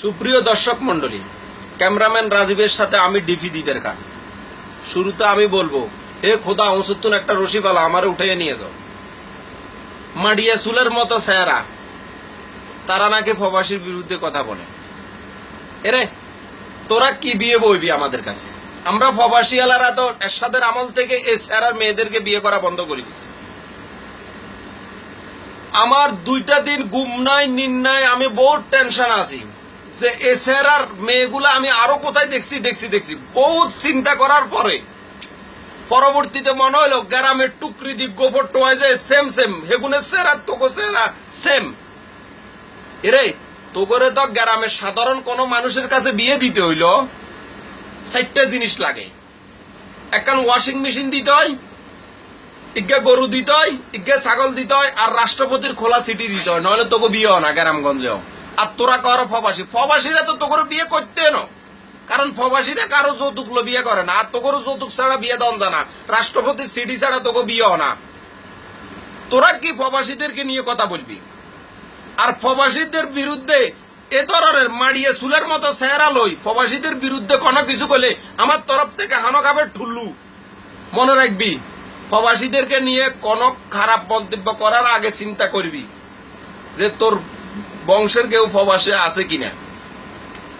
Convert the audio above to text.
সুপ্রিয় দর্শক মন্ডলী ক্যামেরাম্যান রাজীবের সাথে আমি ডিপি দ্বীপের খান। শুরুতে আমি বলব, হে খোদা, অংশুত্তুন একটা রশি পালা আমার উঠে নিয়ে যাও। মাডিয়া সুলের মতো স্যারা, তারা নাকি প্রবাসীর বিরুদ্ধে কথা বলে। এরে, তোরা কি বিয়ে বইবি আমাদের কাছে? আমরা প্রবাসী আলারা তো এরশাদের আমল থেকে এই স্যারার মেয়েদেরকে বিয়ে করা বন্ধ করে দিছি। আমার দুইটা দিন গুম নাই, নিন নাই, আমি বহুত টেনশন আছি। যে এ স্যারার মেয়েগুলা আমি আরও কোথায় দেখছি দেখছি দেখছি। বহুত চিন্তা করার পরে, পরবর্তীতে মনে হইল গ্রামের টুকরি দিক গোবর টোয়াই যে সেম সেম হেগুনের সেরা, তোকো সেরা সেম এরে তোগরে তো গ্রামের সাধারণ কোনো মানুষের কাছে বিয়ে দিতে হইল। চারটা জিনিস লাগে। একখান ওয়াশিং মেশিন দিতে হয় ইজ্ঞা গরু দিতে হয় ইজ্ঞা ছাগল দিতে হয়, আর রাষ্ট্রপতির খোলা সিটি দিতে হয়। নইলে তোকে বিয়ে হয় না গ্রামগঞ্জেও। আর তোরা কর ফবাসী। ফবাসীরা তো তোকে বিয়ে করতে না। কারণ ফবাসীরা কারও যৌতুক বিয়ে করে না। আর তোকে যৌতুক ছাড়া বিয়ে দন জানা রাষ্ট্রপতির সিটি ছাড়া তোকে বিয়ে না। তোরা কি প্রবাসীদেরকে নিয়ে কথা বলবি? আর প্রবাসীদের বিরুদ্ধে এ ধরনের মাড়িয়ে সুলের মতো চেহারা লই প্রবাসীদের বিরুদ্ধে কোনো কিছু বলে আমার তরফ থেকে হানো খাবে ঠুল্লু। মনে রাখবি প্রবাসীদেরকে নিয়ে কোনো খারাপ মন্তব্য করার আগে চিন্তা করবি যে তোর বংশের কেউ প্রবাসে আছে কিনা?